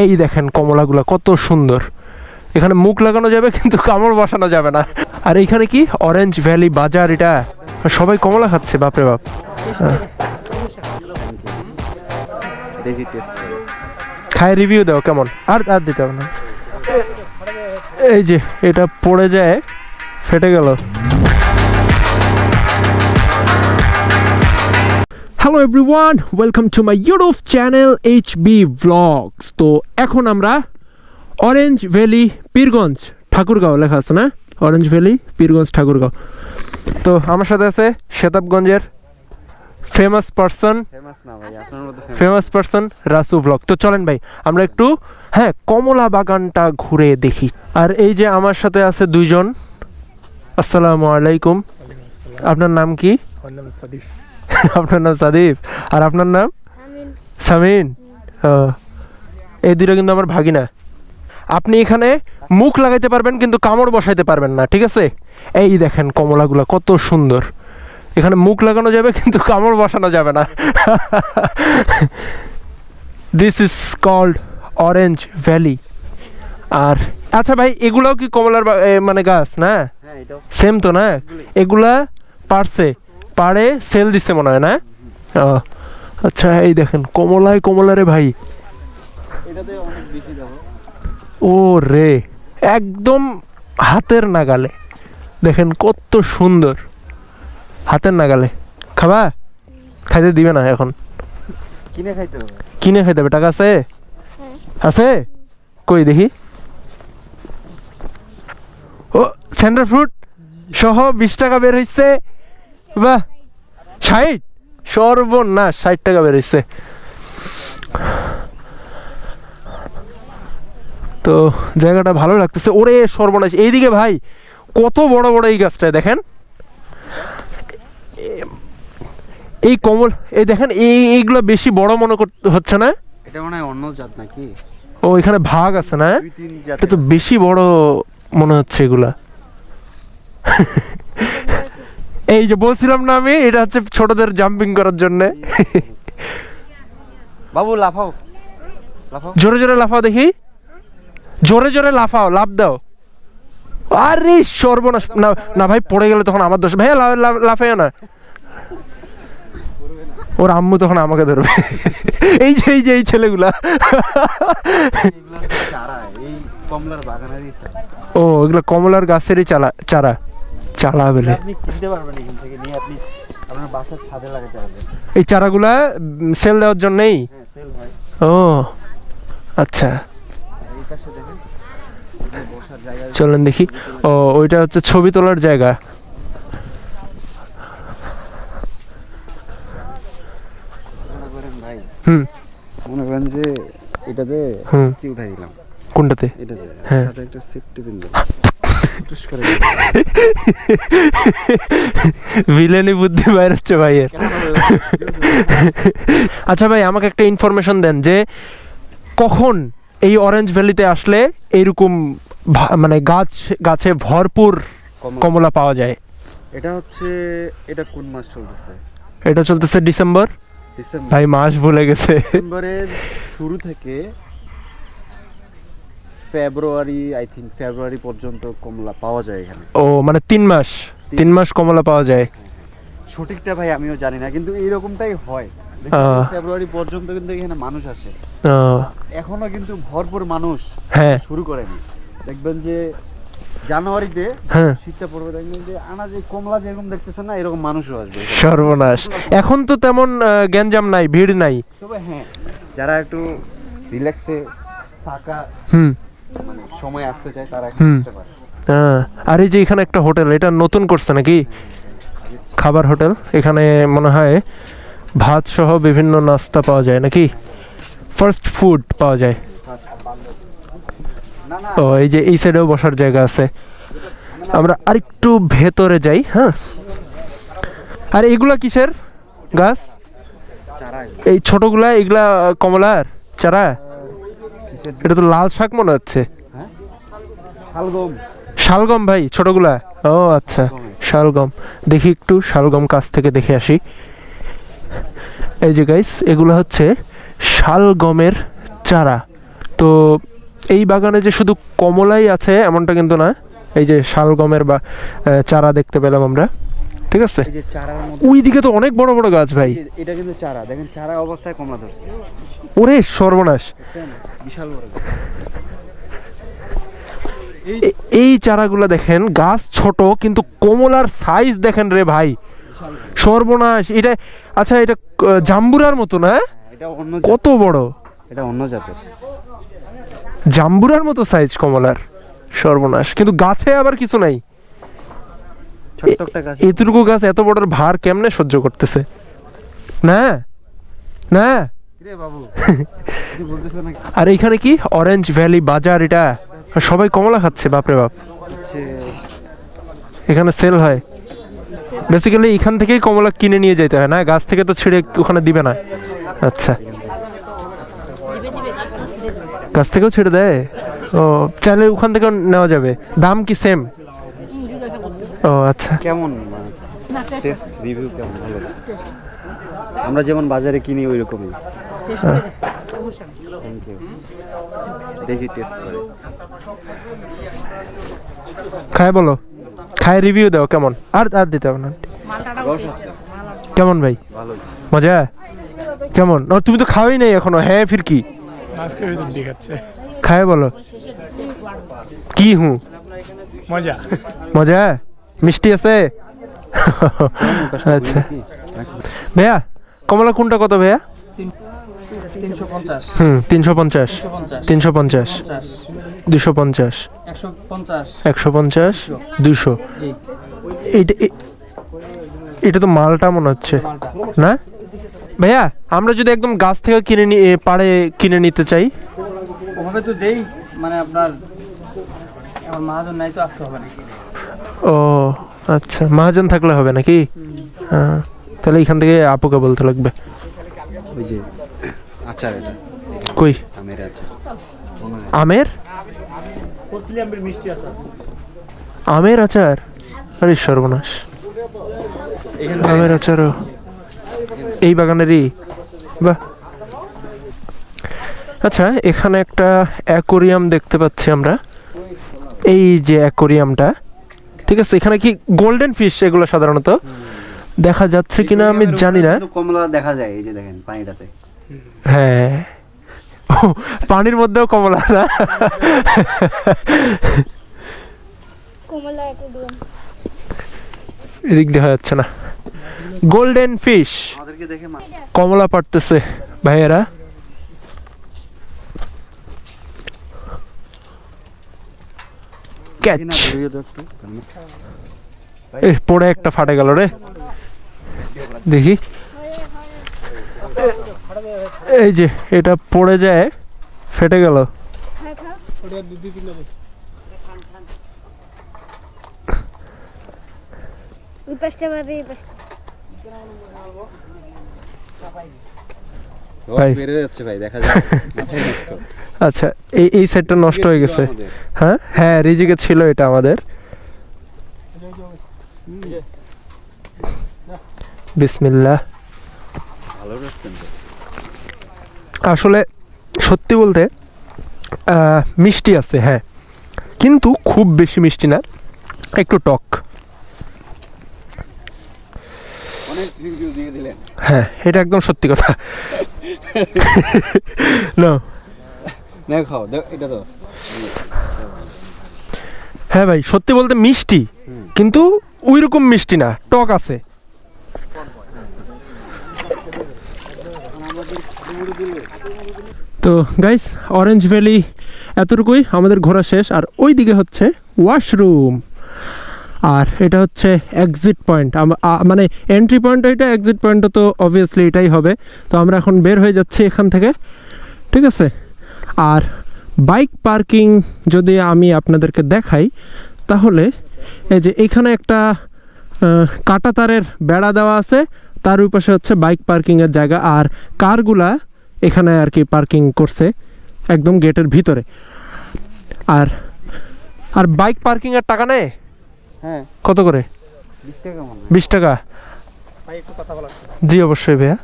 এই দেখেন কমলাগুলা কত সুন্দর। এখানে মুখ লাগানো যাবে কিন্তু কামড় বসানো যাবে না। আর এখানে কি? অরেঞ্জ ভ্যালি বাজার এটা। সবাই কমলা খাচ্ছে বাপরে বাপ। করে। খায় রিভিউ দাও কেমন? আর আর দিতে হবে না। এই যে এটা পড়ে যায় ফেটে গেল। Hello everyone welcome to my YouTube channel H B vlogs তো এখন আমরা অরেঞ্জ ভ্যালি পীরগঞ্জ ঠাকুরগাঁও লেখা আছে না? অরেঞ্জ ভ্যালি পীরগঞ্জ ঠাকুরগাঁও তো আমার সাথে আছে শেতাবগঞ্জের famous person famous person Rasu vlog তো চলেন ভাই আমরা একটু হ্যাঁ কমলা বাগানটা ঘুরে দেখি। আর এই যে আমার সাথে আছে দুইজন। আসসালামু আলাইকুম। আপনার নাম কি? আপনার নাম সাদিফ। আর আপনার নাম? সামিন। ও, এই দুটো কিন্তু আমার ভাগিনা। আপনি এখানে মুখ লাগাইতে পারবেন কিন্তু কামড় বসাইতে পারবেন না ঠিক আছে? এই দেখেন কমলাগুলা কত সুন্দর। এখানে মুখ লাগানো যাবে কিন্তু কামড় বসানো যাবে না। This is called orange valley আর আচ্ছা ভাই এগুলাও কি কমলার মানে গাছ না? হ্যাঁ সেম তো না? এগুলা পারছে। পারে সেল দিচ্ছে মনে হয় না? ও, আচ্ছা এই দেখেন কমলায় কমলারে ভাই। এটাতে অনেক বেশি দাম। ও রে একদম হাতের নাগালে। দেখেন কত সুন্দর। হাতের নাগালে। খাবা? খাইতে দিবে না এখন। কিনে খাইতে হবে। কিনে খাইতে হবে টাকা আছে? আছে? কই দেখি। ও সেন্টার ফ্রুট সহ বিশ টাকা বের হইছে। বাহ ষাট? সর্বনাশ ষাট টাকা হইছে তো জায়গাটা ভালো লাগতেছে। ওরে সর্বনাশ এইদিকে ভাই কত বড় বড় এই গাছটা দেখেন। এই কমল এই দেখেন এই এইগুলো বেশি বড় মনে হচ্ছে না? এটা মনে হয় অন্য জাত নাকি? ও এখানে ভাগ আছে না? এটা তো বেশি বড় মনে হচ্ছে এগুলা। এই যে বলছিলাম না আমি এটা হচ্ছে ছোটদের জাম্পিং করার জন্য। বাবু লাফাও। লাফাও। জোরে জোরে লাফাও দেখি। জোরে জোরে লাফাও লাফ দাও। আরে সর্বনাশ। না না ভাই পড়ে গেলে তখন আমার দোষ। ভাই লাফাইও না। ওর আম্মু তখন আমাকে ধরবে। এই যে এই যে এই ছেলেগুলা। ও এগুলো কমলার গাছেরই চালা চারা। চালা বলে আপনি কিনতে পারবেন এখান থেকে নিয়ে আপনি আপনার বাসার ছাদে লাগাতে পারবেন। এই চারাগুলা সেল দেওয়ার জন্যই? হ্যাঁ সেল হয়। ও আচ্ছা। এই পাশে দেখেন চলেন দেখি। ও ওইটা হচ্ছে ছবি তোলার জায়গা। হুম। মনে করেন যে এটাতে। দিলাম। কোনটাতে? এটাতে হ্যাঁ। সাথে একটা সেফটি পিন দিলাম টুস করে ভিলেনি বুদ্ধি বাইর হচ্ছে ভাইয়ের। আচ্ছা ভাই আমাকে একটা ইনফরমেশন দেন যে কখন এই অরেঞ্জ ভ্যালিতে আসলে এইরকম মানে গাছ গাছে ভরপুর কমলা। পাওয়া যায়? এটা হচ্ছে এটা কোন মাস চলতেছে? এটা চলতেছে ডিসেম্বর ডিসেম্বর ভাই মাস ভুলে গেছে। ডিসেম্বরের শুরু থেকে ফেব্রুয়ারি আই থিঙ্ক ফেব্রুয়ারি পর্যন্ত কমলা পাওয়া যায় এখানে। ও মানে তিন মাস? তিন মাস কমলা পাওয়া যায়। সঠিকটা ভাই আমিও জানি না কিন্তু এইরকমটাই হয়। ফেব্রুয়ারি পর্যন্ত কিন্তু এখানে মানুষ আসে। এখনও কিন্তু ভরপুর মানুষ হ্যাঁ। শুরু করেনি। দেখবেন যে জানুয়ারিতে হ্যাঁ। শীতটা পড়বে দেখবেন যে আনা যে কমলা যেরকম দেখতেছেন না এরকম মানুষও আসবে। সর্বনাশ। এখন তো তেমন গ্যাঞ্জাম নাই ভিড় নাই। তবে হ্যাঁ যারা একটু রিল্যাক্সে থাকা হুম। মানে সময় আসতে চায় তারা হুম। আসতে পারে। আহ, আর এই যে এখানে একটা হোটেল এটা নতুন করছে নাকি? খাবার হোটেল? এখানে মনে হয় ভাত সহ বিভিন্ন নাস্তা পাওয়া যায় নাকি? ফার্স্ট ফুড পাওয়া যায়। ও এই যে এই সাইডেও বসার জায়গা আছে। আমরা আরেকটু ভেতরে যাই হ্যাঁ? আর এগুলা কিসের? গাছ? এই ছোটগুলা এগুলা কমলার চারা? এটা তো লাল শাক মনে হচ্ছে। শালগম। শালগম ভাই ছোটগুলা? ও আচ্ছা শালগম। দেখি একটু শালগম কাছ থেকে দেখে আসি। এই যে গাইস এগুলো হচ্ছে শালগমের চারা। তো এই বাগানে যে শুধু কমলাই আছে এমনটা কিন্তু না। এই যে শালগমের বা চারা দেখতে পেলাম আমরা। ঠিক আছে? ওই দিকে তো অনেক বড় বড় গাছ ভাই। এটা কিন্তু চারা। দেখেন চারা অবস্থায় কমলা ধরছে। ওরে সর্বনাশ। বিশাল বড় এই চারাগুলো দেখেন গাছ ছোট কিন্তু কমলার সাইজ দেখেন রে ভাই। সর্বনাশ। এটা আচ্ছা এটা জাম্বুরার মতো না? হ্যাঁ, এটা অন্য কত বড়? এটা অন্য জাতের। জাম্বুরার মতো সাইজ কমলার। সর্বনাশ। কিন্তু গাছে আবার কিছু নাই। ছোট্ট একটা গাছ এতটুকু গাছ এত বড় ভার কেমনে সহ্য করতেছে? না? না? আর এখানে কি? অরেঞ্জ ভ্যালি বাজার এটা। সবাই কমলা খাচ্ছে বাপরে বাপ। এখানে সেল হয়। বেসিক্যালি এখান থেকেই কমলা কিনে নিয়ে যেতে হয় না? গাছ থেকে তো ছিঁড়ে ওখানে দিবে না। আচ্ছা। গাছ থেকেও ছেড়ে দেয়? ও চাইলে ওখান থেকেও নেওয়া যাবে। দাম কি সেম ও আচ্ছা। কেমন টেস্ট রিভিউ কেমন? ভালো? আমরা যেমন বাজারে কিনি ওই রকমই থ্যাংক ইউ দেখি টেস্ট করে। খায় বলো। খায় রিভিউ দাও কেমন? আর আর দিতে হবে না। কেমন ভাই? মজা? কেমন? ও তুমি তো খাওয়াই নাই এখনও হ্যাঁ ফির কি? আজকে খায় বলো। কি হুঁ? মজা। মজা? মিষ্টি আছে? আচ্ছা। ভাইয়া কমলা কোনটা কত ভাইয়া? তিনশো পঞ্চাশ। হুম তিনশো পঞ্চাশ। দুশো পঞ্চাশ। একশো পঞ্চাশ। দুশো। এইটা এটা তো মালটা মনে হচ্ছে। না? ভাইয়া আমরা যদি একদম গাছ থেকে কিনে নি এ, পাড়ে কিনে নিতে চাই। ওভাবে তো দেই মানে আপনার আমার মহাজন নাই তো আসতে হবে না। ও আচ্ছা। মহাজন থাকলে হবে নাকি? হ্যাঁ তাহলে এখান থেকে আপুকে বলতে লাগবে। ওই যে আচার এটা। কই? আমের আচার। আমের? আমের আচার? আরে সর্বনাশ। আমের আচারও। এই বাগানেরই? বাহ। আচ্ছা এখানে একটা অ্যাকোরিয়াম দেখতে পাচ্ছি আমরা। এই যে অ্যাকোরিয়ামটা ঠিক আছে এখানে কি গোল্ডেন ফিশ এগুলো সাধারণত? দেখা যাচ্ছে কিনা আমি জানি না। কমলা দেখা যায় এই যে দেখেন পানিটাতে। হ্যাঁ। পানির মধ্যেও কমলা না? কমলা এদিক দেখা যাচ্ছে না। গোল্ডেন ফিশ আমাদেরকে দেখে মা- কমলা পাড়তেছে ভাইয়েরা। ক্যাচ। এ পড়ে একটা ফাটে গেল রে। দেখি। এই যে এটা পড়ে যায় ফেটে গেল। হ্যাঁ পাশটা বাদে এই পাশটা। ভাই। বেড়ে যাচ্ছে ভাই দেখা যায় আচ্ছা এই এই সেটটা নষ্ট হয়ে গেছে। হ্যাঁ? হ্যাঁ রিজিকে ছিল এটা আমাদের। বিসমিল্লাহ। আসলে সত্যি বলতে আহ, মিষ্টি আছে হ্যাঁ। কিন্তু খুব বেশি মিষ্টি না একটু টক। অনেক রিভিউ দিয়ে দিলেন। হ্যাঁ এটা একদম সত্যি কথা। না না খাও এটা তো। হ্যাঁ ভাই সত্যি বলতে মিষ্টি কিন্তু ওই রকম মিষ্টি না টক আছে। তো গাইস অরেঞ্জ ভ্যালি এতটুকুই আমাদের ঘোরা শেষ। আর ওই দিকে হচ্ছে ওয়াশরুম আর এটা হচ্ছে এক্সিট পয়েন্ট মানে এন্ট্রি পয়েন্ট এটা এক্সিট পয়েন্টও তো অবভিয়াসলি এটাই হবে। তো আমরা এখন বের হয়ে যাচ্ছি এখান থেকে, ঠিক আছে? আর বাইক পার্কিং যদি আমি আপনাদেরকে দেখাই, তাহলে এই যে এখানে একটা কাঁটা তারের বেড়া দেওয়া আছে, তার ওই পাশে হচ্ছে বাইক পার্কিংয়ের জায়গা। আর কারগুলা এখানে আর কি পার্কিং করছে, একদম গেটের ভিতরে। আর আর বাইক পার্কিংয়ের টাকা নেয়? হ্যাঁ। কত করে? বিশ টাকা মনে হয়। বিশ টাকা? ভাই একটু কথা বলা জি অবশ্যই ভাইয়া।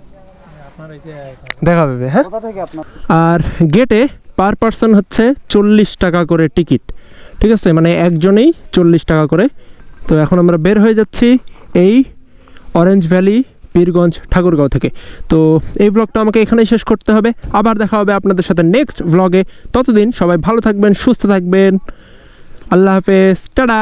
দেখা পাবে হ্যাঁ? কোথা থেকে আপনার? আর গেটে পার পার্সন হচ্ছে চল্লিশ টাকা করে টিকিট ঠিক আছে? মানে একজনেই চল্লিশ টাকা করে। তো এখন আমরা বের হয়ে যাচ্ছি এই অরেঞ্জ ভ্যালি পীরগঞ্জ ঠাকুরগাঁও থেকে। তো এই ব্লগটা আমাকে এখানেই শেষ করতে হবে। আবার দেখা হবে আপনাদের সাথে নেক্সট ব্লগে ততদিন সবাই ভালো থাকবেন সুস্থ থাকবেন। আল্লাহ হাফেজ। টাটা!